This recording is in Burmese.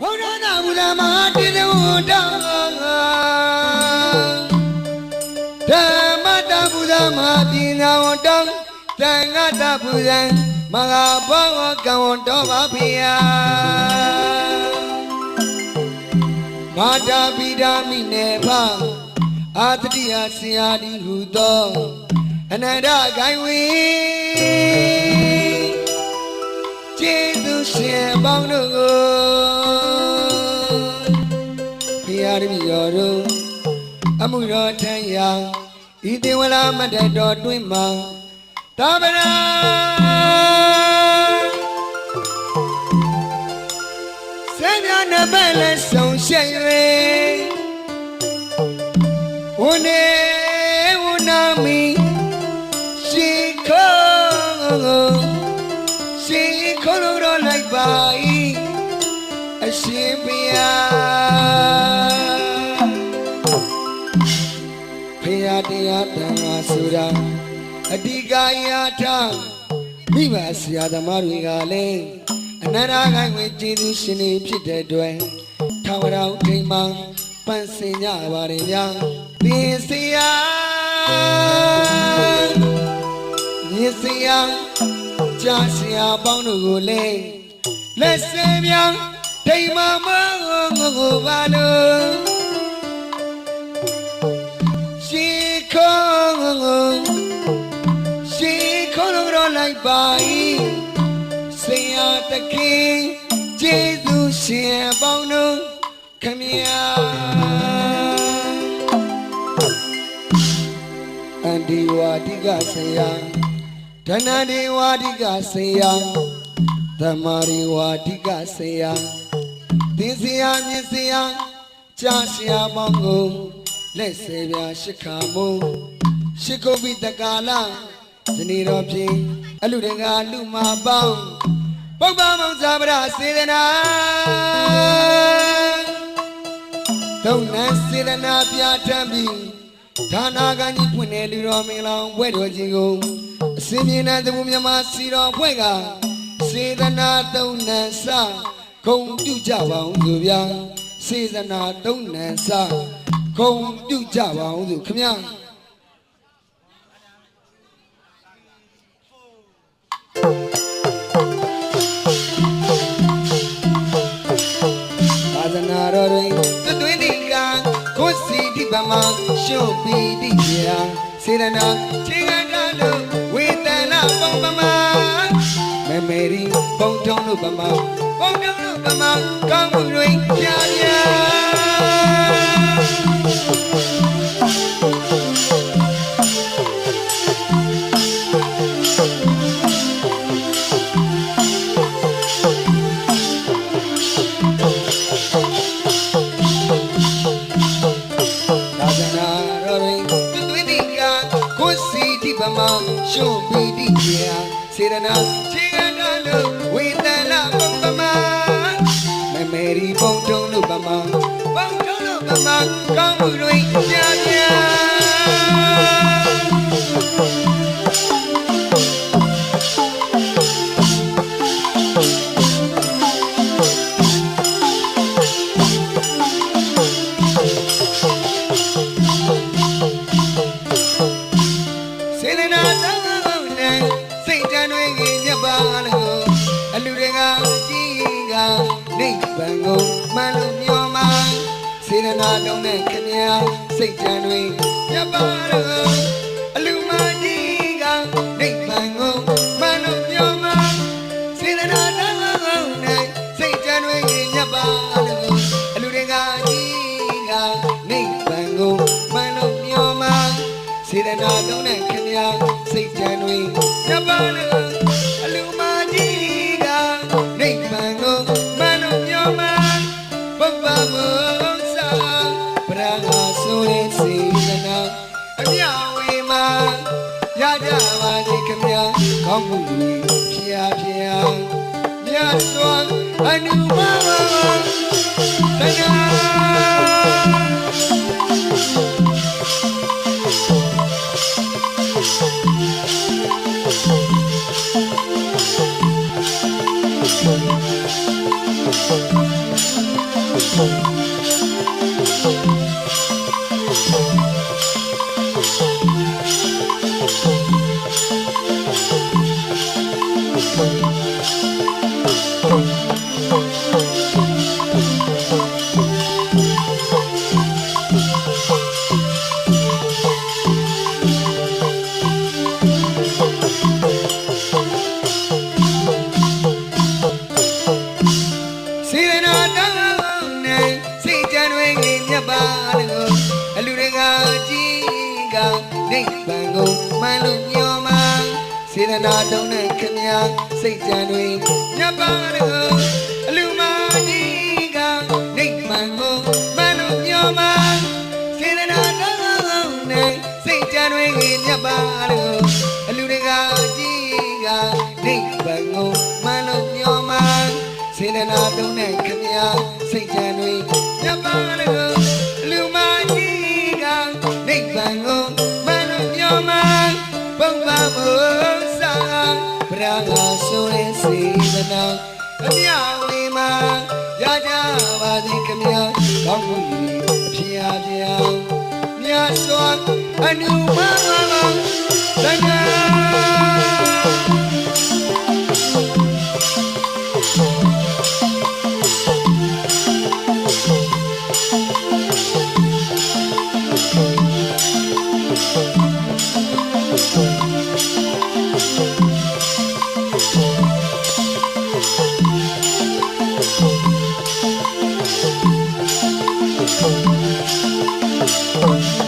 ဘုရားနာမူလမဟာတိရဝတ္တဓမ္မတပူဇာမဟာတိနာဝတ္တသံဃတပူဇံမဟာဘောကံဝတ္တပါဖေယမာတာပိဒာမိနေဖအာတတိယဆရာဒီဟုသောအနန္တဂိုင်ဝေကျေးဇူးရှင်ပေါင်းတို့ကိုဖရာ တပည့်တော်တို့အမှုတော်ထံရာဤတေဝလာမတ္တတော်တွင်မှာသာဗရာဆင်းရဲနှပဲ့လက်ဆုံးရှိ၍ဝနေဝနာမီရှိခေါ်ရှိခေါ်လို့တော့လိုက်ပါ၏အရှင်ဘုရား ဆိုတာအဓိကယာထမိဘဆရာသမားတွေကလည်းအနန္တဂိုင်းဝင်ကျေးဇူးရှင်တွေဖြစ်တဲ့အတွက်ထာဝရဥဒိမံပန့်စင်ကြပါတယ်ဗျာသင်ဆရာမြင်ဆရာကြာဆရာပေါင်းတို့ကိုလည်းလက်ဆယ်မြောင်ဒိမမငိုကိုပါလို့ လို့တော့လိုက်ပါ၏ဆရာတခင်ကျေးဇူးရှင်ပေါင်းတို့ခမညာအန္ဒီဝါတိကဆရာဓနဒီဝါတိကဆရာသမရီဝါတိကဆရာသင်ဆရာမြင်ဆရာကြာဆရာပေါင်းကိုလက်ဆယ်ပြာရှိခါမုံရှိကုတ်ပိတကာလဇနီတော်ဖြင့် အလူတကာလူမပေါင်းပုပ္ပမုံဇာပရစေတနာသုံးနန်းစေတနာပြဋ္ဌာန်းပြီးဌာနာကကြီးဖွင့်တဲ့လူတော်မင်္ဂလာဘွဲတော်ကြီးကိုအစင်းမြင်တဲ့သူမြမစီတော်ဘွဲကစေတနာသုံးနန်းစဂုံပြုကြပါအောင်သူဗျာစေတနာသုံးနန်းစဂုံပြုကြပါအောင်သူခမညာ တော်တွင်သွေးတိကကိုယ်စီတိပမရှုပ်ပီတိရာစေရနာခြေကတလို့ဝေတနာပုံပမမမေရီပုံတုံးလို့ပမပုံတုံးလို့ပမကောင်းမှုတွင်ကြာကြာ မရှုပ်ပီတိရာစေရနာခြေကတလို့ဝေတနာပုံပမမမေရီပုံတုံးလို့ပမပုံတုံးလို့ပမကောင်းမှုတွင်ကြာ နိဗ္ဗာန်ကိုမှန်လို့မျောမှစေတနာတောင်းတဲ့ခင်ဗျာစိတ်တန်တွေညက်ပါလို့အလူမကြီးကနိဗ္ဗာန်ကိုမှန်လို့မျောမှစေတနာတောင်းနဲ့စိတ်တန်တွေညက်ပါလို့အလူတွေကကြည်ကနိဗ္ဗာန်ကိုမှန်လို့မျောမှစေတနာလုံးနဲ့ခင်ဗျာစိတ်ကြံတွေညပါလို့ င်းမှုတွေဖျားဖျားမြတ်စွာအနုမမတရား ပါလို့အလူတွေကကြည်ကနိဗ္ဗာန်ကိုမှန်လို့မျောမှ စေရနာတောင်းနဲ့ခင်ဗျာစိတ်ကြံတွေမြတ်ပါလို့အလူမကြီးကနိဗ္ဗာန်ကိုမှန်လို့မျောမှစေရနာတောင်းနဲ့စိတ်ကြံတွေမြတ်ပါလို့အလူတွေကကြည်ကနိဗ္ဗာန်ကိုမှန်လို့မျောမှစေတနာတုံးနဲ့ခမညာစိတ်ကြံတွေညပါလို့ တော်အနုမမလတက嗯。